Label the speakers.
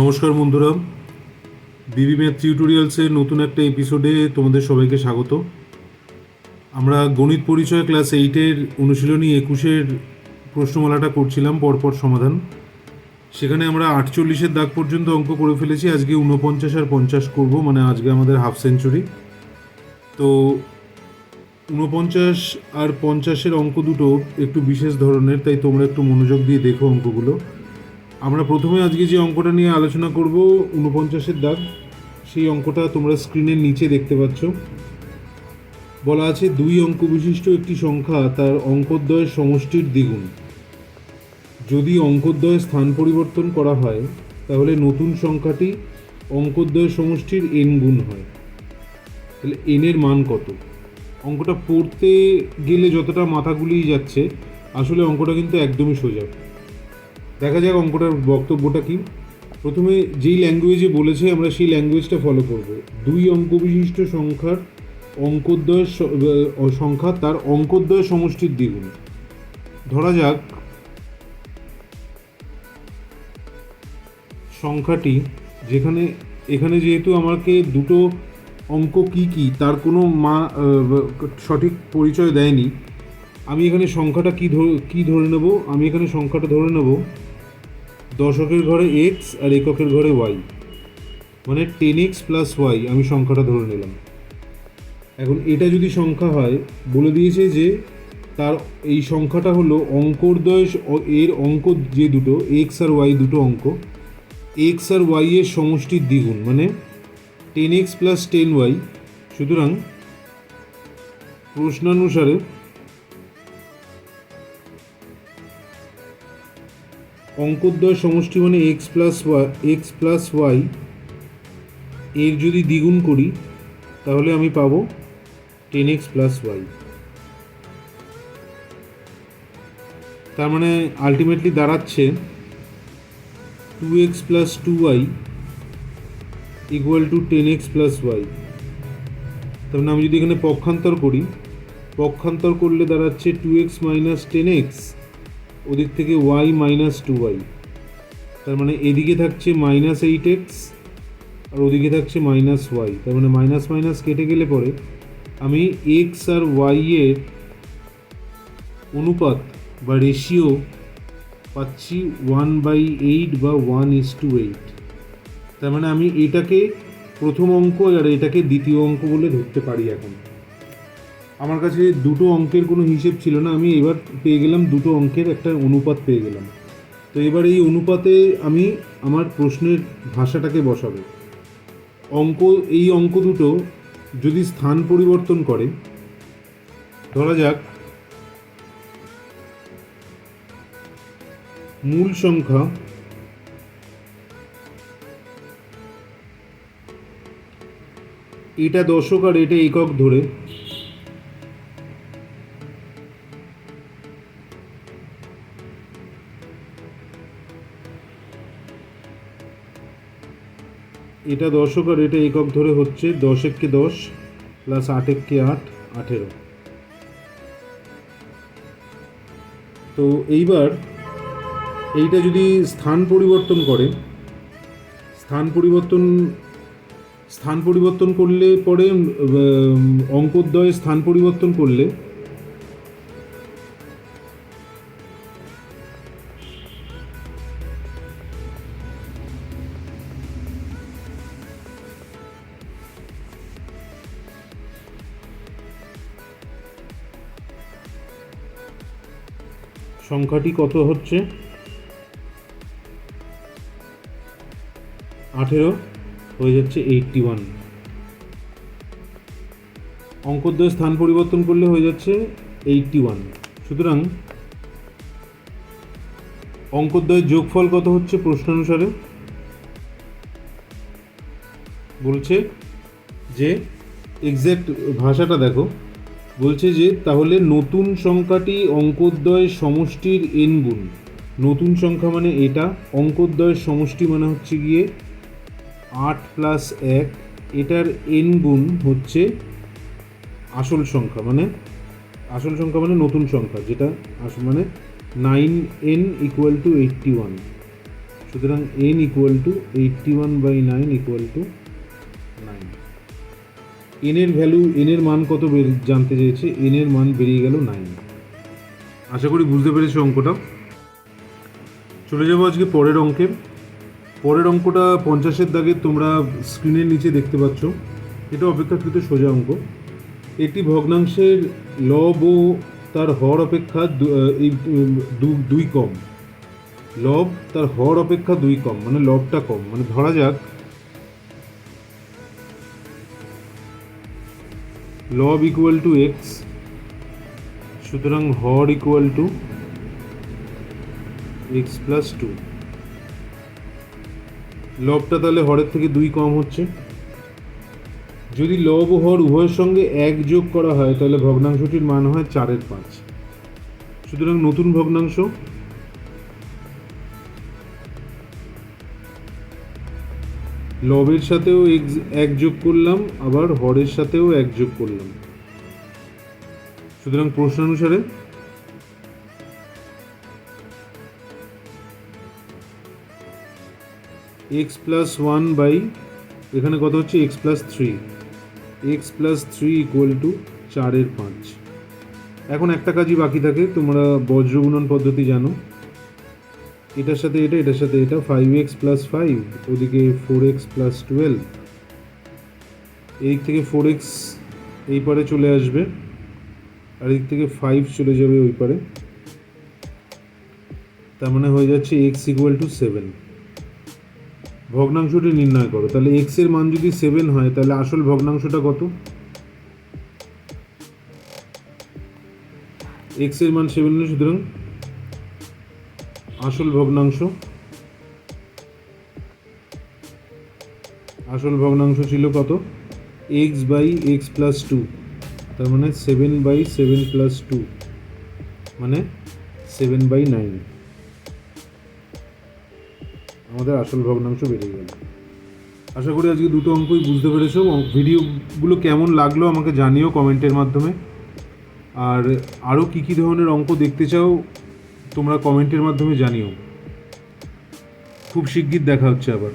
Speaker 1: নমস্কার বন্ধুরা। বিবি ম্যাথ টিউটোরিয়ালসের নতুন একটা এপিসোডে তোমাদের সবাইকে স্বাগত। আমরা গণিত পরিচয় ক্লাস এইটের অনুশীলনী একুশের প্রশ্নমালাটা করছিলাম, পরপর সমাধান। সেখানে আমরা আটচল্লিশের দাগ পর্যন্ত অঙ্ক করে ফেলেছি, আজকে উনপঞ্চাশ আর পঞ্চাশ করব মানে আজকে আমাদের হাফ সেঞ্চুরি তো উনপঞ্চাশ আর পঞ্চাশের অঙ্ক দুটো একটু বিশেষ ধরনের, তাই তোমরা একটু মনোযোগ দিয়ে দেখো অঙ্কগুলো। আমরা প্রথমে আজকে যে অঙ্কটা নিয়ে আলোচনা করব উনপঞ্চাশের দাগ, সেই অঙ্কটা তোমরা স্ক্রিনের নিচে দেখতে পাচ্ছ। বলা আছে দুই অঙ্ক বিশিষ্ট একটি সংখ্যা তার অঙ্কদ্বয়ের সমষ্টির দ্বিগুণ। যদি অঙ্কদ্বয়ের স্থান পরিবর্তন করা হয়, তাহলে নতুন সংখ্যাটি অঙ্কদ্বয়ের সমষ্টির এন গুণ হয়। তাহলে এনের মান কত? অঙ্কটা পড়তে গেলে যতটা মাথা গুলিয়ে যাচ্ছে, আসলে অঙ্কটা কিন্তু একদমই সোজা। দেখা যাক অঙ্কটার বক্তব্যটা কি। প্রথমে যেই ল্যাঙ্গুয়েজে বলেছে আমরা সেই ল্যাঙ্গুয়েজটা ফলো করব। দুই অঙ্ক বিশিষ্ট সংখ্যার অঙ্কদ্বয়ের সংখ্যা তার অঙ্কদ্বয়ের সমষ্টির দ্বিগুণ। ধরা যাক সংখ্যাটি যেখানে, এখানে যেহেতু আমাকে দুটো অঙ্ক কি কি, তার কোনো মা সঠিক পরিচয় দেয়নি আমি এখানে সংখ্যাটা কি ধরে, কী ধরে নেব? আমি এখানে সংখ্যাটা ধরে নেব দশকের ঘরে এক্স আর এককের ঘরে ওয়াই মানে টেন এক্স প্লাস ওয়াই আমি সংখ্যাটা ধরে নিলাম। এখন এটা যদি সংখ্যা হয়, বলে দিয়েছে যে তার এই সংখ্যাটা হলো অঙ্কোর্দয় এর অঙ্ক যে দুটো এক্স আর ওয়াই দুটো অঙ্ক এক্স আর ওয়াই এর সমষ্টির দ্বিগুণ মানে ten X plus ten Y সুতরাং প্রশ্নানুসারে অঙ্কদ্বয় সমষ্টি মানে X plus Y X plus Y এর যদি দ্বিগুণ করি, তাহলে আমি পাবো টেন এক্স প্লাস ওয়াই তার মানে আলটিমেটলি দাঁড়াচ্ছে two X plus two Y equal to ten X plus Y তার মানে আমি যদি এখানে পক্ষান্তর করি, পক্ষান্তর করলে দাঁড়াচ্ছে two X minus ten X ওদিক থেকে ওয়াই মাইনাস টু ওয়াই তার মানে এদিকে থাকছে মাইনাস এইট এক্স আর ওদিকে থাকছে মাইনাস ওয়াই তার মানে মাইনাস মাইনাস কেটে গেলে পরে আমি এক্স আর ওয়াই এর অনুপাত বা রেশিও পাচ্ছি ওয়ান বাই এইট বা ওয়ান ইস টু এইট তার মানে আমি এটাকে প্রথম অঙ্ক আর এটাকে দ্বিতীয় অঙ্ক বলে ধরতে পারি এখন। আমার কাছে দুটো অঙ্কের কোনো হিসেব ছিল না, আমি এবার পেয়ে গেলাম দুটো অঙ্কের একটা অনুপাত পেয়ে গেলাম। তো এবার এই অনুপাতে আমি আমার প্রশ্নের ভাষাটাকে বসাবো। অঙ্ক, এই অঙ্ক দুটো যদি স্থান পরিবর্তন করে, ধরা যাক, মূল সংখ্যা এটা দশক আর এটা একক ধরে এটা দশক আর এটা একক ধরে হচ্ছে, দশ এককে দশ প্লাস আট এককে আট, আঠেরো। তো এইবার এইটা যদি স্থান পরিবর্তন করে, স্থান পরিবর্তন স্থান পরিবর্তন করলে পরে অঙ্কোদ্বয়ে স্থান পরিবর্তন করলে সংখ্যাটি কত হচ্ছে? আঠেরো হয়ে যাচ্ছে এইটটি ওয়ান অঙ্কোদ্বয় স্থান পরিবর্তন করলে হয়ে যাচ্ছে এইটটি ওয়ান সুতরাং অঙ্কোদ্বয়ের যোগফল কত হচ্ছে প্রশ্নানুসারে বলছে যে এক্স্যাক্ট ভাষাটা দেখো। বলছে যে তাহলে নতুন সংখ্যাটি অঙ্কোদ্বয়ের সমষ্টির এন গুণ। নতুন সংখ্যা মানে এটা অঙ্কোদ্বয়ের সমষ্টি মানে হচ্ছে গিয়ে আট প্লাস এক, এটার এন গুণ হচ্ছে আসল সংখ্যা মানে আসল সংখ্যা মানে নতুন সংখ্যা, যেটা আস- মানে nine N equal to eighty one সুতরাং N equal to eighty one by nine equal to nine এনের ভ্যালু এনের মান কত জানতে চেয়েছে এনের মান বেরিয়ে গেল নাইন আশা করি বুঝতে পেরেছি অঙ্কটা। চলে যাব আজকে পরের অঙ্কে। পরের অঙ্কটা পঞ্চাশের দাগে তোমরা স্ক্রিনের নিচে দেখতে পাচ্ছ। এটা অপেক্ষাকৃত সোজা অঙ্ক। একটি ভগ্নাংশের লব ও তার হর অপেক্ষা এই দুই কম। লব, তার হর অপেক্ষা দুই কম মানে লবটা কম। মানে ধরা যাক লব ইকুয়াল টু এক্স সুতরাং হর equal to X plus two লবটা তাহলে হরের থেকে দুই কম হচ্ছে। যদি লব ও হর উভয়ের সঙ্গে এক যোগ করা হয়, তাহলে ভগ্নাংশটির মান হয় চারের পাঁচ। সুতরাং নতুন ভগ্নাংশ লবের সাথেও এক- যোগ করলাম, আবার হরের সাথেও এক যোগ করলাম। সুতরাং প্রশ্ন অনুসারে এক্স প্লাস ওয়ান বাই এখানে কত হচ্ছে? X plus three X plus three equal to চারের পাঁচ। এখন একটা কাজই বাকি থাকে, তোমরা বজ্রগুণন পদ্ধতি জানো। এটার সাথে এটা, এটার সাথে এটা ফাইভ এক্স প্লাস ফাইভ ওদিকে ফোর এক্স প্লাস টুয়েলভ এই থেকে ফোর এক্স এই পারে চলে আসবে, আর এদিক থেকে ফাইভ চলে যাবে ওই পারে। তার মানে হয়ে যাচ্ছে এক্স ইকুয়াল টু সেভেন ভগ্নাংশটি নির্ণয় করো, তাহলে এক্সের মান যদি সেভেন হয়, তাহলে আসল ভগ্নাংশটা কত? এক্সের মান সেভেন সুতরাং আসল ভগ্নাংশ? আসল ভগ্নাংশ ছিল কত? X by X plus two তার মানে seven by seven plus two মানে সেভেন বাই নাইন আমাদের আসল ভগ্নাংশ বেড়ে গেল। আশা করি আজকে দুটো অঙ্কই বুঝতে পেরেছ। ভিডিওগুলো কেমন লাগল আমাকে জানিও কমেন্টের মাধ্যমে। আর আরও কী কী ধরনের অঙ্ক দেখতে চাও তোমরা কমেন্টের মাধ্যমে জানিও। খুব শিগগির দেখা হচ্ছে আবার।